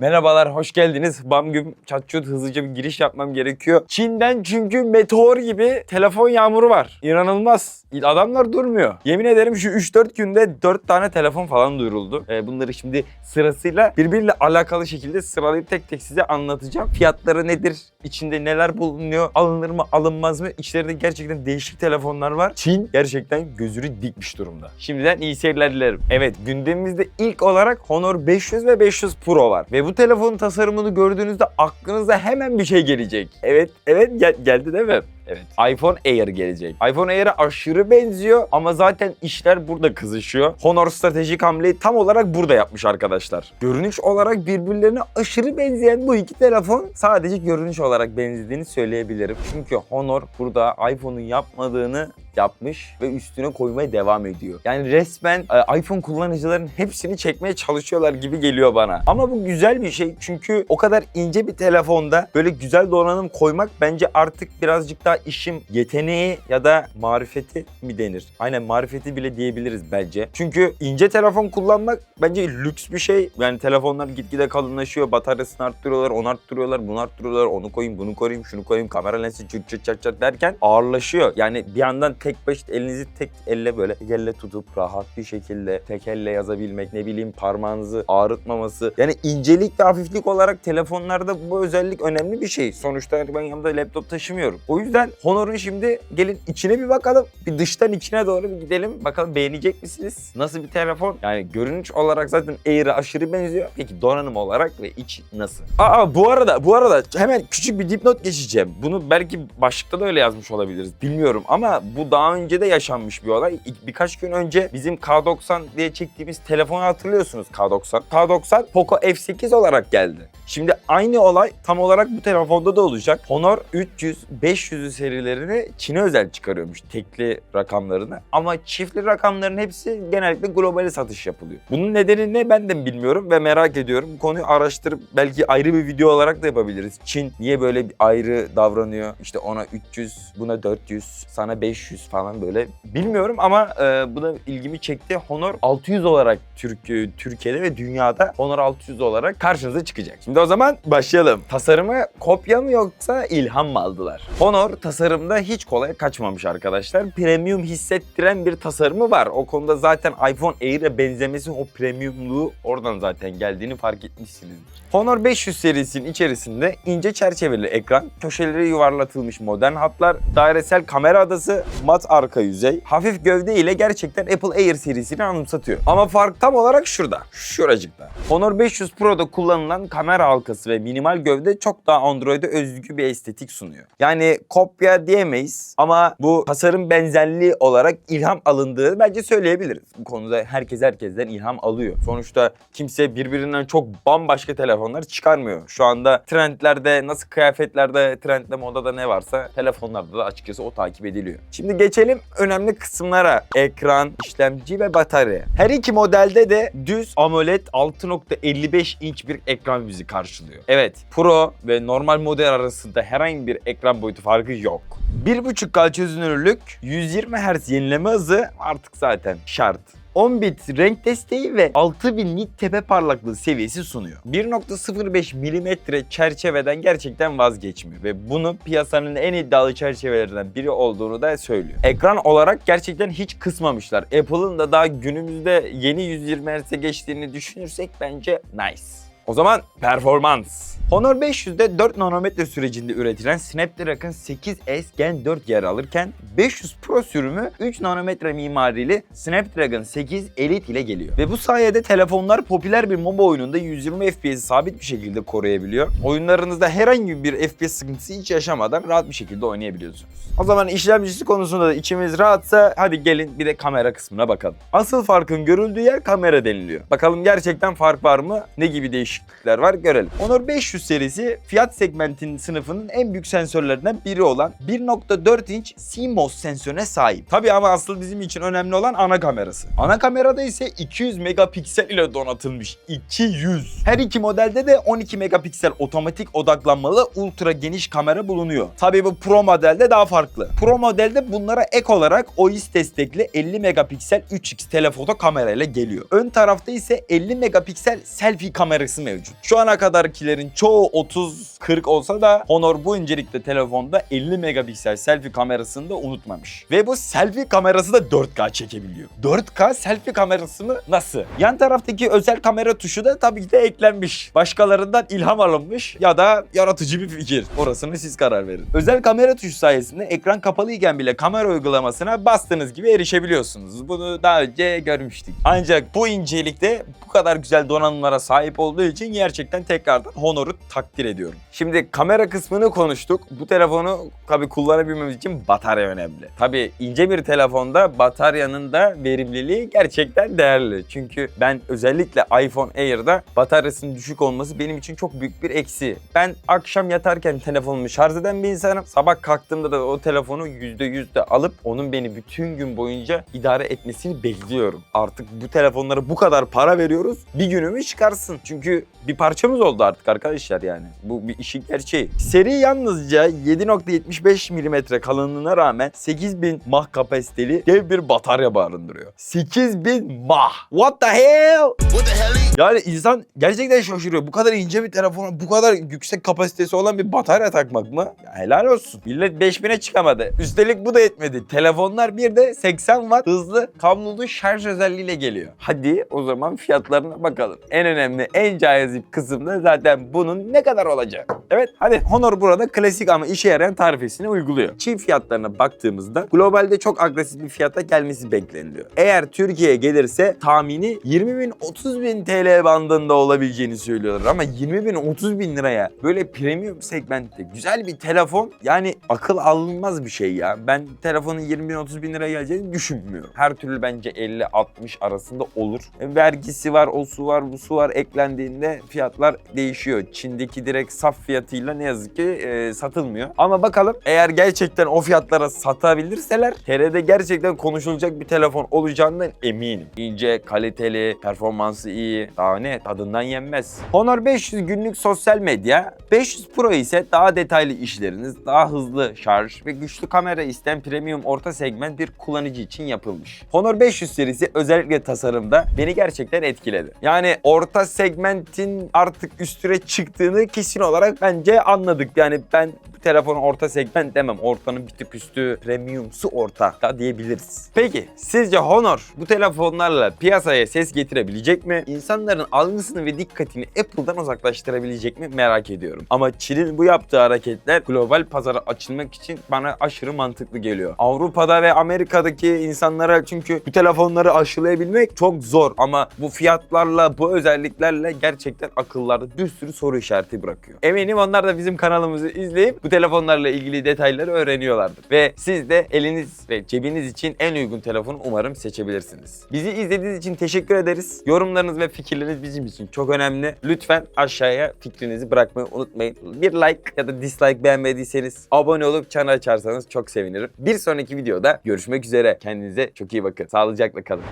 Merhabalar, hoş geldiniz. Bam güm çat çut hızlıca bir giriş yapmam gerekiyor. Çin'den çünkü meteor gibi telefon yağmuru var. İnanılmaz. Adamlar durmuyor. Yemin ederim şu 3-4 günde 4 tane telefon falan duyuruldu. Ee, bunları şimdi sırasıyla birbiriyle alakalı şekilde sıralayıp tek tek size anlatacağım. Fiyatları nedir? İçinde neler bulunuyor? Alınır mı, alınmaz mı? İçlerinde gerçekten değişik telefonlar var. Çin gerçekten gözünü dikmiş durumda. Şimdiden iyi seyirler dilerim. Evet, gündemimizde ilk olarak Honor 500 ve 500 Pro var. Ve bu telefonun tasarımını gördüğünüzde aklınıza hemen bir şey gelecek. Evet, evet gel- geldi değil mi? Evet. iPhone Air gelecek. iPhone Air'e aşırı benziyor ama zaten işler burada kızışıyor. Honor stratejik hamleyi tam olarak burada yapmış arkadaşlar. Görünüş olarak birbirlerine aşırı benzeyen bu iki telefon sadece görünüş olarak benzediğini söyleyebilirim. Çünkü Honor burada iPhone'un yapmadığını yapmış ve üstüne koymaya devam ediyor. Yani resmen e, iPhone kullanıcıların hepsini çekmeye çalışıyorlar gibi geliyor bana. Ama bu güzel bir şey çünkü o kadar ince bir telefonda böyle güzel donanım koymak bence artık birazcık daha işim yeteneği ya da marifeti mi denir? Aynen marifeti bile diyebiliriz bence. Çünkü ince telefon kullanmak bence lüks bir şey. Yani telefonlar gitgide kalınlaşıyor, bataryasını arttırıyorlar, onu arttırıyorlar, bunu arttırıyorlar, onu koyayım, bunu koyayım, şunu koyayım, kamera lensi çıt çıt çat derken ağırlaşıyor. Yani bir yandan tek baş elinizi tek elle böyle elle tutup rahat bir şekilde tek elle yazabilmek, ne bileyim parmağınızı ağrıtmaması. Yani incelik ve hafiflik olarak telefonlarda bu özellik önemli bir şey. Sonuçta ben yanımda laptop taşımıyorum. O yüzden Honor'un şimdi gelin içine bir bakalım. Bir dıştan içine doğru bir gidelim. Bakalım beğenecek misiniz? Nasıl bir telefon? Yani görünüş olarak zaten Air'e aşırı benziyor. Peki donanım olarak ve iç nasıl? Aa bu arada bu arada hemen küçük bir dipnot geçeceğim. Bunu belki başlıkta da öyle yazmış olabiliriz. Bilmiyorum ama bu daha önce de yaşanmış bir olay. Birkaç gün önce bizim K90 diye çektiğimiz telefonu hatırlıyorsunuz K90. K90 Poco F8 olarak geldi. Şimdi aynı olay tam olarak bu telefonda da olacak. Honor 300, 500 serilerini Çin'e özel çıkarıyormuş tekli rakamlarını. Ama çiftli rakamların hepsi genellikle globale satış yapılıyor. Bunun nedeni ne ben de bilmiyorum ve merak ediyorum. Bu konuyu araştırıp belki ayrı bir video olarak da yapabiliriz. Çin niye böyle bir ayrı davranıyor? İşte ona 300, buna 400, sana 500 falan böyle. Bilmiyorum ama e, bu da ilgimi çekti. Honor 600 olarak Türk, Türkiye'de ve dünyada Honor 600 olarak karşınıza çıkacak. Şimdi o zaman başlayalım. Tasarımı kopya mı yoksa ilham mı aldılar? Honor tasarımda hiç kolay kaçmamış arkadaşlar. Premium hissettiren bir tasarımı var. O konuda zaten iPhone Air'e benzemesi o premiumluğu oradan zaten geldiğini fark etmişsinizdir. Honor 500 serisinin içerisinde ince çerçeveli ekran, köşeleri yuvarlatılmış modern hatlar, dairesel kamera adası, mat arka yüzey, hafif gövde ile gerçekten Apple Air serisini anımsatıyor. Ama fark tam olarak şurada, şuracıkta. Honor 500 Pro'da kullanılan kamera halkası ve minimal gövde çok daha Android'e özgü bir estetik sunuyor. Yani kopya diyemeyiz ama bu tasarım benzerliği olarak ilham alındığı bence söyleyebiliriz. Bu konuda herkes herkesten ilham alıyor. Sonuçta kimse birbirinden çok bambaşka telefonlar çıkarmıyor. Şu anda trendlerde nasıl kıyafetlerde, trendde, modada ne varsa telefonlarda da açıkçası o takip ediliyor. Şimdi geçelim önemli kısımlara. Ekran, işlemci ve batarya. Her iki modelde de düz AMOLED 6.55 inç bir ekran bizi karşılıyor. Evet, Pro ve normal model arasında herhangi bir ekran boyutu farkı yok. 1.5K çözünürlük, 120 Hz yenileme hızı artık zaten şart. 10 bit renk desteği ve 6000 nit tepe parlaklığı seviyesi sunuyor. 1.05 mm çerçeveden gerçekten vazgeçmiyor ve bunu piyasanın en iddialı çerçevelerinden biri olduğunu da söylüyor. Ekran olarak gerçekten hiç kısmamışlar. Apple'ın da daha günümüzde yeni 120 Hz'e geçtiğini düşünürsek bence nice. O zaman performans. Honor 500'de 4 nanometre sürecinde üretilen Snapdragon 8S Gen 4 yer alırken 500 Pro sürümü 3 nanometre mimarili Snapdragon 8 Elite ile geliyor. Ve bu sayede telefonlar popüler bir MOBA oyununda 120 FPS'i sabit bir şekilde koruyabiliyor. Oyunlarınızda herhangi bir FPS sıkıntısı hiç yaşamadan rahat bir şekilde oynayabiliyorsunuz. O zaman işlemcisi konusunda da içimiz rahatsa hadi gelin bir de kamera kısmına bakalım. Asıl farkın görüldüğü yer kamera deniliyor. Bakalım gerçekten fark var mı? Ne gibi değişiklikler var görelim. Honor 500 serisi fiyat segmentinin sınıfının en büyük sensörlerinden biri olan 1.4 inç CMOS sensörüne sahip. Tabii ama asıl bizim için önemli olan ana kamerası. Ana kamerada ise 200 megapiksel ile donatılmış. 200. Her iki modelde de 12 megapiksel otomatik odaklanmalı ultra geniş kamera bulunuyor. Tabii bu Pro modelde daha farklı. Pro modelde bunlara ek olarak OIS destekli 50 megapiksel 3x telefoto kamerayla geliyor. Ön tarafta ise 50 megapiksel selfie kamerası mevcut. Şu ana kadarkilerin çoğu 30-40 olsa da Honor bu incelikte telefonda 50 megapiksel selfie kamerasını da unutmamış. Ve bu selfie kamerası da 4K çekebiliyor. 4K selfie kamerası mı? Nasıl? Yan taraftaki özel kamera tuşu da tabii ki de eklenmiş. Başkalarından ilham alınmış ya da yaratıcı bir fikir. Orasını siz karar verin. Özel kamera tuşu sayesinde ekran kapalıyken bile kamera uygulamasına bastığınız gibi erişebiliyorsunuz. Bunu daha önce görmüştük. Ancak bu incelikte bu kadar güzel donanımlara sahip olduğu için gerçekten tekrardan Honor'u takdir ediyorum. Şimdi kamera kısmını konuştuk. Bu telefonu tabii kullanabilmemiz için batarya önemli. Tabii ince bir telefonda bataryanın da verimliliği gerçekten değerli. Çünkü ben özellikle iPhone Air'da bataryasının düşük olması benim için çok büyük bir eksi. Ben akşam yatarken telefonumu şarj eden bir insanım. Sabah kalktığımda da o telefonu %100 de alıp onun beni bütün gün boyunca idare etmesini bekliyorum. Artık bu telefonlara bu kadar para veriyoruz. Bir günümü çıkarsın. Çünkü bir parçamız oldu artık arkadaşlar yani. Bu bir işin gerçeği. Seri yalnızca 7.75 mm kalınlığına rağmen 8000 mAh kapasiteli dev bir batarya barındırıyor. 8000 mAh. What the hell? Yani insan gerçekten şaşırıyor. Bu kadar ince bir telefona bu kadar yüksek kapasitesi olan bir batarya takmak mı? Ya helal olsun. Millet 5000'e çıkamadı. Üstelik bu da yetmedi. Telefonlar bir de 80 watt hızlı kablolu şarj özelliğiyle geliyor. Hadi o zaman fiyatlarına bakalım. En önemli, en cazip kısım da zaten bunun ne kadar olacak. Evet hadi Honor burada klasik ama işe yarayan tarifesini uyguluyor. Çift fiyatlarına baktığımızda globalde çok agresif bir fiyata gelmesi bekleniliyor. Eğer Türkiye'ye gelirse tahmini 20 bin 30 bin TL bandında olabileceğini söylüyorlar ama 20 bin 30 bin liraya böyle premium segmentte güzel bir telefon yani akıl alınmaz bir şey ya. Ben telefonun 20 bin 30 bin liraya geleceğini düşünmüyorum. Her türlü bence 50-60 arasında olur. E, Vergisi var, o su var, bu su var eklendiğinde fiyatlar değişiyor. Çin'deki direkt saf fiyatıyla ne yazık ki e, satılmıyor. Ama bakalım eğer gerçekten o fiyatlara satabilirseler TR'de gerçekten konuşulacak bir telefon olacağından eminim. İnce, kaliteli, performansı iyi. Daha ne? Tadından yenmez. Honor 500 günlük sosyal medya. 500 Pro ise daha detaylı işleriniz, daha hızlı şarj ve güçlü kamera isteyen premium orta segment bir kullanıcı için yapılmış. Honor 500 serisi özellikle tasarımda beni gerçekten etkiledi. Yani orta segmentin artık üstüne çıktığını kesin olarak bence anladık. Yani ben bu orta segment demem. Ortanın bir tık üstü premiumsu orta da diyebiliriz. Peki sizce Honor bu telefonlarla piyasaya ses getirebilecek mi? İnsanların algısını ve dikkatini Apple'dan uzaklaştırabilecek mi merak ediyorum. Ama Çin'in bu yaptığı hareketler global pazara açılmak için bana aşırı mantıklı geliyor. Avrupa'da ve Amerika'daki insanlara çünkü bu telefonları aşılayabilmek çok zor ama bu fiyatlarla, bu özelliklerle gerçekten akıllarda bir sürü soru işareti bırakıyor. Eminim onlar da bizim kanalımızı izleyip bu telefonlarla ilgili detayları öğreniyorlardır. Ve siz de eliniz ve cebiniz için en uygun telefonu umarım seçebilirsiniz. Bizi izlediğiniz için teşekkür ederiz. Yorumlarınız ve fikirleriniz bizim için çok önemli. Lütfen aşağıya fikrinizi bırakmayı unutmayın. Bir like ya da dislike beğenmediyseniz abone olup çan açarsanız çok sevinirim. Bir sonraki videoda görüşmek üzere. Kendinize çok iyi bakın. Sağlıcakla kalın.